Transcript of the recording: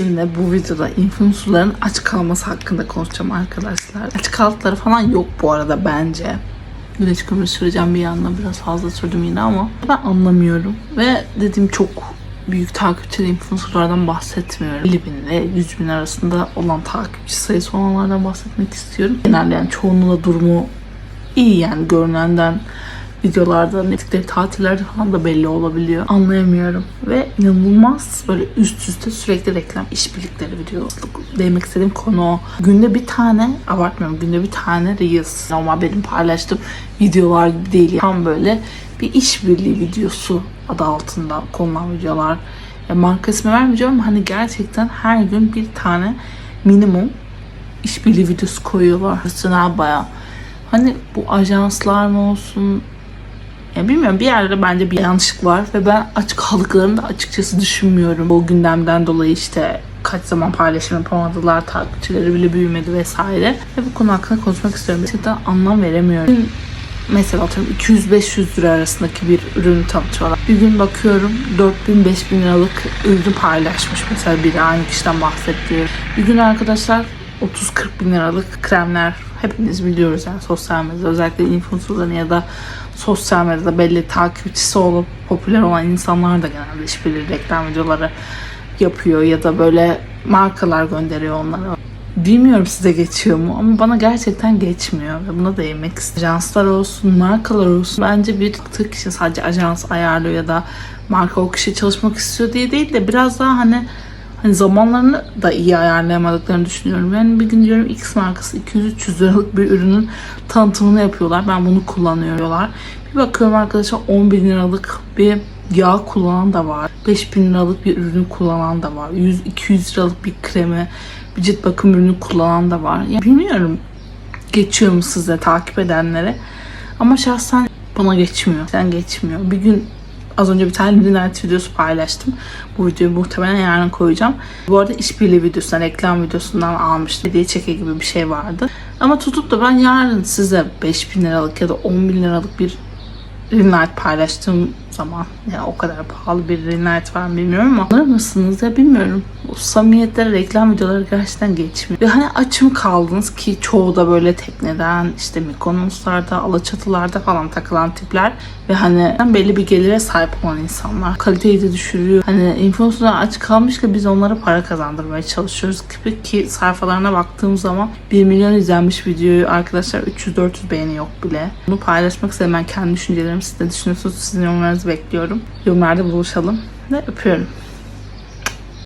Sizinle bu videoda influencerların aç kalması hakkında konuşacağım arkadaşlar. Aç kaldıkları falan yok bu arada bence. Güneş kömürü süreceğim bir yandan biraz fazla sürdüm yine ama ben anlamıyorum. Ve dediğim çok büyük takipçili influencerlardan bahsetmiyorum. 50 bin ile 100 bin arasında olan takipçi sayısı olanlardan bahsetmek istiyorum. Genelde yani çoğunluğu da durumu iyi yani görünenden videolarda netlikleri tatillerde falan da belli olabiliyor. Anlayamıyorum. Ve inanılmaz böyle üst üste sürekli reklam işbirlikleri video. Değmek istediğim konu o. Günde bir tane, abartmıyorum günde bir tane Reels. Normal benim paylaştığım videolar gibi değil. Tam böyle bir işbirliği videosu adı altında konulan videolar. Ya marka ismi vermeyeceğim ama hani gerçekten her gün bir tane minimum işbirliği videosu koyuyorlar. Profesyonel bayağı. Hani bu ajanslar mı olsun ya bilmiyorum bir yerde bence bir yanlışlık var ve ben aç kaldıklarını da açıkçası düşünmüyorum. O gündemden dolayı işte kaç zaman paylaşım yapamadılar, takipçileri bile büyümedi vesaire. Ve bu konu hakkında konuşmak istiyorum. Gerçekten anlam veremiyorum. Mesela atıyorum 200-500 lira arasındaki bir ürünü tanıtıyorlar. Bir gün bakıyorum 4000-5000 liralık ürünü paylaşmış mesela biri aynı kişiden bahsediyor. Bir gün arkadaşlar 30-40 bin liralık kremler hepimiz biliyoruz yani sosyal medyada özellikle influencerların ya da sosyal medyada belli takipçisi olup popüler olan insanlar da genelde işbirliği reklam videoları yapıyor ya da böyle markalar gönderiyor onlara. Bilmiyorum size geçiyor mu ama bana gerçekten geçmiyor ve buna değinmek istiyorum. Ajanslar olsun, markalar olsun. Bence bir tık kişi sadece ajans ayarlıyor ya da marka o kişi çalışmak istiyor diye değil de biraz daha hani hani zamanlarını da iyi ayarlayamadıklarını düşünüyorum. Yani bir gün diyorum X markası 200-300 liralık bir ürünün tanıtımını yapıyorlar. Ben bunu kullanıyorlar. Bir bakıyorum arkadaşlar 10 bin liralık bir yağ kullanan da var. 5 bin liralık bir ürünü kullanan da var. 100-200 liralık bir kremi, bir cilt bakım ürünü kullanan da var. Ya bilmiyorum geçiyor mu size takip edenlere. Ama şahsen bana geçmiyor. Sen geçmiyor. Bir gün Az önce bir tane Midnight videosu paylaştım. Bu videoyu muhtemelen yarın koyacağım. Bu arada işbirliği videosundan, reklam videosundan almıştım. Hediye çeke gibi bir şey vardı. Ama tutup da ben yarın size 5000 liralık ya da 10 bin liralık bir Light paylaştığım zaman ya o kadar pahalı bir Light var mı bilmiyorum ama alır mısınız ya bilmiyorum. O samimiyetlere reklam videoları gerçekten geçmiyor. Ve hani açım kaldınız ki çoğu da böyle tekneden işte Mikonos'larda, Alaçatılarda falan takılan tipler ve hani belli bir gelire sahip olan insanlar. Kaliteyi de düşürüyor. Hani influencerlar aç kalmış ki biz onlara para kazandırmaya çalışıyoruz gibi ki sayfalarına baktığım zaman 1 milyon izlenmiş videoyu arkadaşlar 300-400 beğeni yok bile. Bunu paylaşmak istedim ben kendi düşüncelerimi siz de düşünüyorsunuz. Sizin yorumlarınızı bekliyorum. Yorumlarda buluşalım ve öpüyorum.